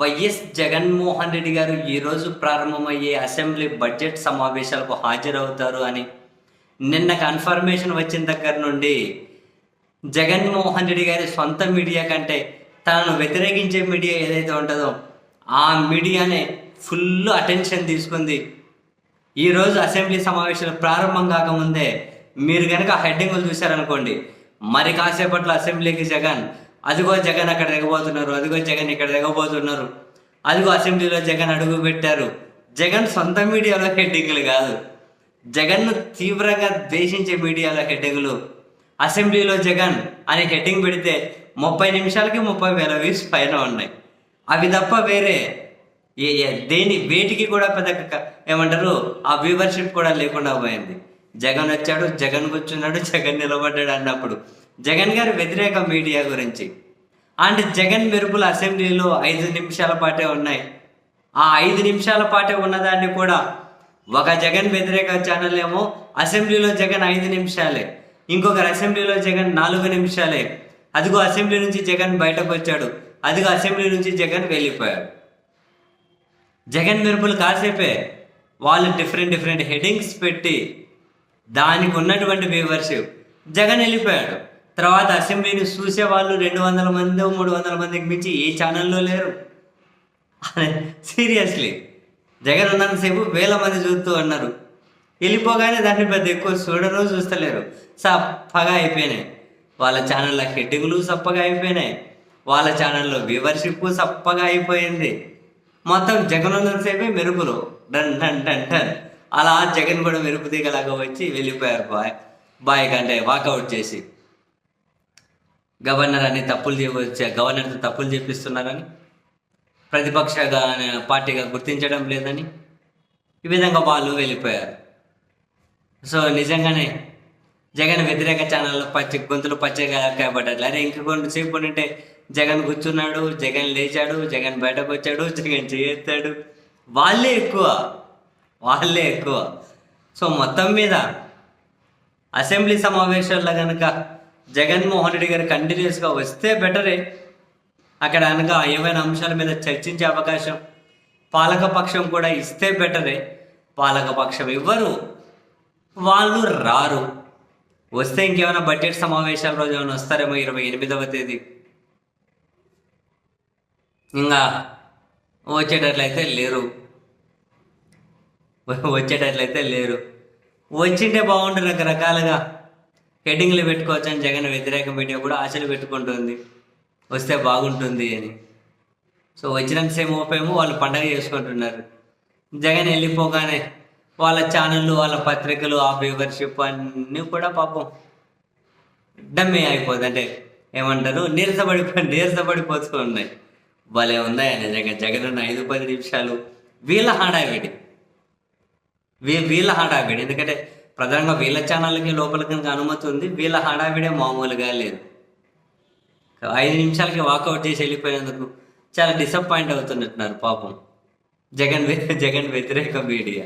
YS Jaganmohan Reddy గారు ఈరోజు ప్రారంభమయ్యే అసెంబ్లీ బడ్జెట్ సమావేశాలకు హాజరవుతారు అని. నిన్న కన్ఫర్మేషన్ వచ్చిన దగ్గర నుండి జగన్మోహన్ రెడ్డి గారి సొంత మీడియా కంటే తనను వ్యతిరేకించే మీడియా ఏదైతే ఉంటుందో ఆ మీడియానే ఫుల్ అటెన్షన్ తీసుకుంది. ఈరోజు అసెంబ్లీ సమావేశాలు ప్రారంభం కాకముందే మీరు కనుక హెడ్డింగ్లు చూశారనుకోండి మరి కాసేపట్లో అసెంబ్లీకి జగన్ అదిగో జగన్ అక్కడ దిగబోతున్నారు అదిగో జగన్ ఇక్కడ దిగబోతున్నారు. అదిగో అసెంబ్లీలో జగన్ అడుగు పెట్టారు. జగన్ సొంత మీడియాలో హెడ్డింగ్లు కాదు. జగన్ను తీవ్రంగా ద్వేషించే మీడియాలో హెడ్డింగ్లు. అసెంబ్లీలో జగన్ అనే హెడ్డింగ్ పెడితే ముప్పై నిమిషాలకి ముప్పై వేల వ్యూస్ పైన ఉన్నాయి. అవి తప్ప వేరే ఏ దేని వేటికి కూడా పెద్ద ఏమంటారు ఆ వ్యూవర్షిప్ కూడా లేకుండా పోయింది. జగన్ వచ్చాడు జగన్ కూర్చున్నాడు జగన్ నిలబడ్డాడు అన్నప్పుడు. జగన్ గారి వ్యతిరేక మీడియా గురించి. అండ్ జగన్ మెరుపులు అసెంబ్లీలో ఐదు నిమిషాల పాటే ఉన్నాయి. ఆ ఐదు నిమిషాల పాటే ఉన్నదాన్ని కూడా ఒక జగన్ వ్యతిరేక ఛానల్ ఏమో అసెంబ్లీలో జగన్ ఐదు నిమిషాలే. ఇంకొకరు అసెంబ్లీలో జగన్ నాలుగు నిమిషాలే. అదిగో అసెంబ్లీ నుంచి జగన్ బయటకు వచ్చాడు అదిగో అసెంబ్లీ నుంచి జగన్ వెళ్ళిపోయాడు. జగన్ మెరుపులు కాసేపే వాళ్ళు డిఫరెంట్ డిఫరెంట్ హెడ్డింగ్స్ పెట్టి దానికి ఉన్నటువంటి వ్యూవర్షిప్ జగన్ వెళ్ళిపోయాడు. తర్వాత అసెంబ్లీని చూసే వాళ్ళు రెండు వందల మంది మూడు వందల మందికి మించి ఏ ఛానల్లో లేరు. సీరియస్లీ. జగన్ ఉన్నంతసేపు వేల మంది చూస్తూ ఉన్నారు వెళ్ళిపోగానే దాన్ని పెద్ద ఎక్కువ చూడరు చూస్తలేరు. సప్పగా అయిపోయినాయి. వాళ్ళ ఛానళ్ళ హెడ్డింగ్లు సప్పగా అయిపోయినాయి. వాళ్ళ ఛానల్లో వ్యూవర్షిప్ సప్పగా అయిపోయింది. మొత్తం జగన్ ఉన్నంతసేపే మెరుపులు. డన్ డన్ డన్ డన్. అలా జగన్ కూడా మెరుపు తీగలాగా వచ్చి వెళ్ళిపోయారు బాయ్. బాయ్ కంటే వాకౌట్ చేసి. గవర్నర్ అని తప్పులు చేయవచ్చు గవర్నర్తో తప్పులు చేపిస్తున్నారని ప్రతిపక్షగా పార్టీగా గుర్తించడం లేదని ఈ విధంగా వాళ్ళు వెళ్ళిపోయారు. సో నిజంగానే జగన్ వ్యతిరేక ఛానల్లో పచ్చి గొంతులు పచ్చగా కాబట్టారు అరే ఇంక సేపు ఉంటే జగన్ కూర్చున్నాడు జగన్ లేచాడు జగన్ బయటకు వచ్చాడు జగన్ చేస్తాడు వాళ్ళే ఎక్కువ వాళ్ళే ఎక్కువ. సో మొత్తం మీద అసెంబ్లీ సమావేశాల్లో కనుక జగన్మోహన్ రెడ్డి గారు కంటిన్యూస్గా వస్తే బెటరే. అక్కడ అనగా ఏవైనా అంశాల మీద చర్చించే అవకాశం పాలకపక్షం కూడా ఇస్తే బెటరే. పాలకపక్షం ఇవ్వరు వాళ్ళు రారు. వస్తే ఇంకేమైనా బడ్జెట్ సమావేశాల రోజు ఏమైనా వస్తారేమో ఇరవై ఎనిమిదవ తేదీ. ఇంకా వచ్చేటట్లయితే లేరు. వచ్చేటట్లయితే లేరు. వచ్చింటే బాగుండు రకరకాలుగా. హెడ్డింగ్లు పెట్టుకోవచ్చు అని జగన్ వ్యతిరేక మీడియా కూడా ఆశలు పెట్టుకుంటుంది. వస్తే బాగుంటుంది అని. సో వచ్చినంత సేమ్ ఓపేమో వాళ్ళు పండగ చేసుకుంటున్నారు. జగన్ వెళ్ళిపోగానే వాళ్ళ ఛానళ్ళు వాళ్ళ పత్రికలు ఆ వ్యూవర్షిప్ అన్నీ కూడా పాపం డమ్మే అయిపోతుంది అంటే ఏమంటారు? నీరసపడిపో నీరసపడిపోతూ ఉన్నాయి. భలే ఉన్నాయి నిజంగా. జగన్ ఉన్న ఐదు పది నిమిషాలు వీళ్ళ హడావిడి. వీ వీళ్ళ హడావిడి. ఎందుకంటే ప్రధానంగా వీళ్ళ ఛానల్కి లోపలికి కనుక అనుమతి ఉంది. వీళ్ళ హడావిడే మామూలుగా లేదు. ఐదు నిమిషాలకి వాకౌట్ చేసి వెళ్ళిపోయినందుకు చాలా డిసప్పాయింట్ అవుతున్నట్టున్నారు పాపం. జగన్ జగన్ వ్యతిరేక మీడియా